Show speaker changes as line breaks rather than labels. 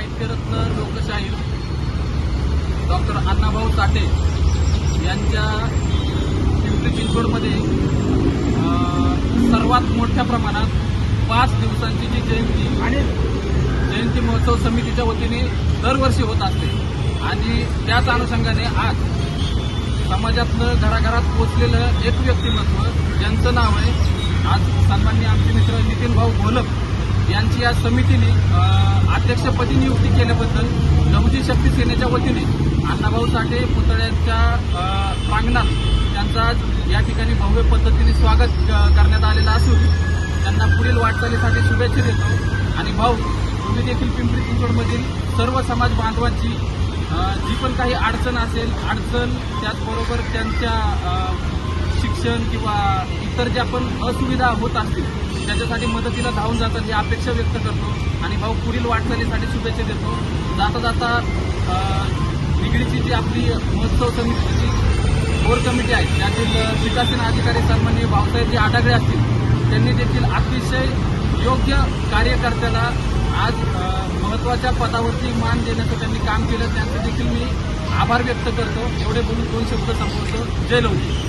साहित्यरत्न लोकशाहीर डॉक्टर अण्णाभाऊ साठे यांच्या पिंपरी चिंचवडमध्ये सर्वात मोठ्या प्रमाणात पाच दिवसांची जी जयंती आणि जयंती महोत्सव समितीच्या वतीने दरवर्षी होत असते. आणि त्याच अनुषंगाने आज समाजातलं घराघरात पोचलेलं एक व्यक्तिमत्व ज्यांचं नाव आहे आज सन्माननीय आमचे मित्र नितीन भाऊ घोलप यांची या समितीने अध्यक्षपदी नियुक्ती केल्याबद्दल लहुजी शक्ती सेनेच्या वतीने अण्णाभाऊ साठे पुतळ्याच्या प्रांगणात त्यांचा या ठिकाणी भव्य पद्धतीने स्वागत करण्यात आलेलं असून त्यांना पुढील वाटचालीसाठी शुभेच्छा देतो. आणि भाऊ तुम्ही देखील पिंपरी चिंचवडमधील सर्व समाज बांधवांची जी पण काही अडचण असेल अडचण त्याचबरोबर त्यांच्या शिक्षण किंवा इतर ज्या पण असुविधा होत असतील त्याच्यासाठी मदतीला धावून जातात ही अपेक्षा व्यक्त करतो. आणि भाऊ पुढील वाटचालीसाठी शुभेच्छा देतो. जाता जाता निगडीची जी आपली महोत्सव समितीची कोर कमिटी आहे त्यातील विकासन अधिकारी सन्माननीय भाऊसाहेबजी आडागळे असतील त्यांनी देखील अतिशय योग्य कार्यकर्त्याला आज महत्त्वाच्या पदावरती मान देण्याचं त्यांनी काम केलं. त्यांचं देखील मी आभार व्यक्त करतो. एवढे बोलून दोन शब्द संपवतो. जय लवजी